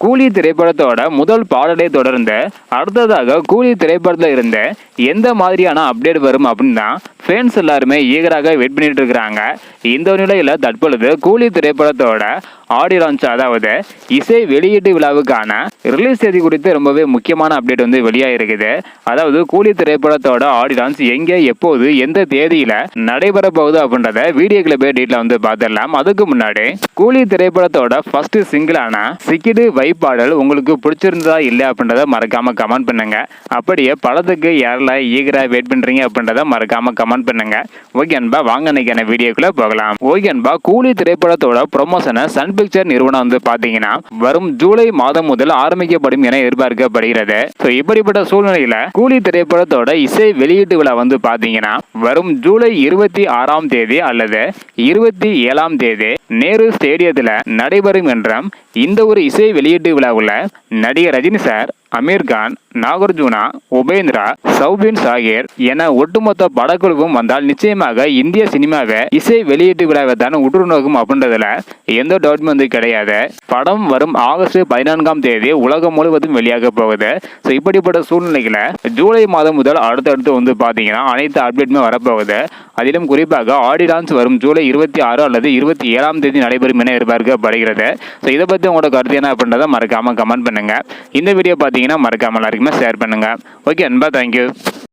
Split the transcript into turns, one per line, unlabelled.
கூலி திரைப்படத்தோட முதல் பாடலை தொடர்ந்து அடுத்ததாக கூலி திரைப்படத்தில் இருந்த எந்த மாதிரியான அப்டேட் வரும் அப்படின்னு தான் ஃபேன்ஸ் எல்லாருமே ஈகராக வெயிட் பண்ணிட்டு இருக்கிறாங்க. இந்த நிலையில் தற்பொழுது கூலி திரைப்படத்தோட ஆடி லான்ச் அதாவது இசை வெளியீட்டு விழாவுக்கான ரிலீஸ் தேதி குறித்து ரொம்பவே முக்கியமான அப்டேட் வந்து வெளியாகிருக்குது அதாவது கூலி திரைப்படத்தோட ஆடி லான்ச் எங்கே எப்போது எந்த தேதியில் நடைபெற போகுது அப்படின்றத வீடியோ கிளிப்பே டீட்டில் வந்து பார்த்துடலாம். அதுக்கு முன்னாடி கூலி திரைப்படத்தோட ஃபர்ஸ்ட் சிங்கிளான சிக்கிடு பைப்பாடல் உங்களுக்கு பிடிச்சிருந்ததா இல்லை அப்படின்றத மறக்காமல் கமெண்ட் பண்ணுங்கள் அப்படியே படத்துக்கு யாரெல்லாம் ஈகராக வெயிட் பண்ணுறீங்க அப்படின்றத மறக்காமல் கமெண்ட் பண்ணுங்கள் ஓகே அன்பா வாங்க இன்னைக்கான வீடியோக்குள்ளே போகலாம். ஓகே அன்பா கூலி திரைப்படத்தோட ப்ரொமோஷனை சன் பிக்சர் நிறுவனம் வந்து பார்த்தீங்கன்னா வரும் ஜூலை மாதம் முதல் ஆரம்பிக்கப்படும் என எதிர்பார்க்கப்படுகிறது. ஸோ இப்படிப்பட்ட சூழ்நிலையில் கூலி திரைப்படத்தோட இசை வெளியீட்டு விழா வந்து பார்த்தீங்கன்னா வரும் ஜூலை இருபத்தி ஆறாம் தேதி அல்லது இருபத்தி ஏழாம் தேதி நேரு ஸ்டேடியத்தில் நடைபெறும் என்ற இந்த ஒரு இசை வெளியீட்டு விழாவில் நடிகர் ரஜினி சார் அமீர்கான் நாகார்ஜுனா உபேந்திரா சௌபின் சாகேர் என ஒட்டுமொத்த படக்குழுவும் வந்தால் நிச்சயமாக இந்திய சினிமாவை இசை வெளியீட்டு விழாவை தான் உற்று நோக்கும் அப்படின்றதுல எந்த டவுட்டும் வந்து கிடையாது. படம் வரும் ஆகஸ்ட் பதினான்காம் தேதி உலகம் முழுவதும் வெளியாக போகுது. ஸோ இப்படிப்பட்ட சூழ்நிலைகளை ஜூலை மாதம் முதல் அடுத்தடுத்து வந்து பார்த்தீங்கன்னா அனைத்து அப்டேட்டுமே வரப்போகுது. அதிலும் குறிப்பாக ஆடி டான்ஸ் வரும் ஜூலை இருபத்தி ஆறு அல்லது இருபத்தி ஏழாம் தேதி நடைபெறும் என எதிர்பார்க்கப்படுகிறது. ஸோ இதை பற்றி உங்களோட கருத்து என்ன அப்படின்றத மறக்காமல் கமெண்ட் பண்ணுங்கள் இந்த வீடியோ பார்த்தீங்கன்னா மறக்காமல் எல்லாருக்குமே ஷேர் பண்ணுங்கள் ஓகே அன்பா தேங்க்யூ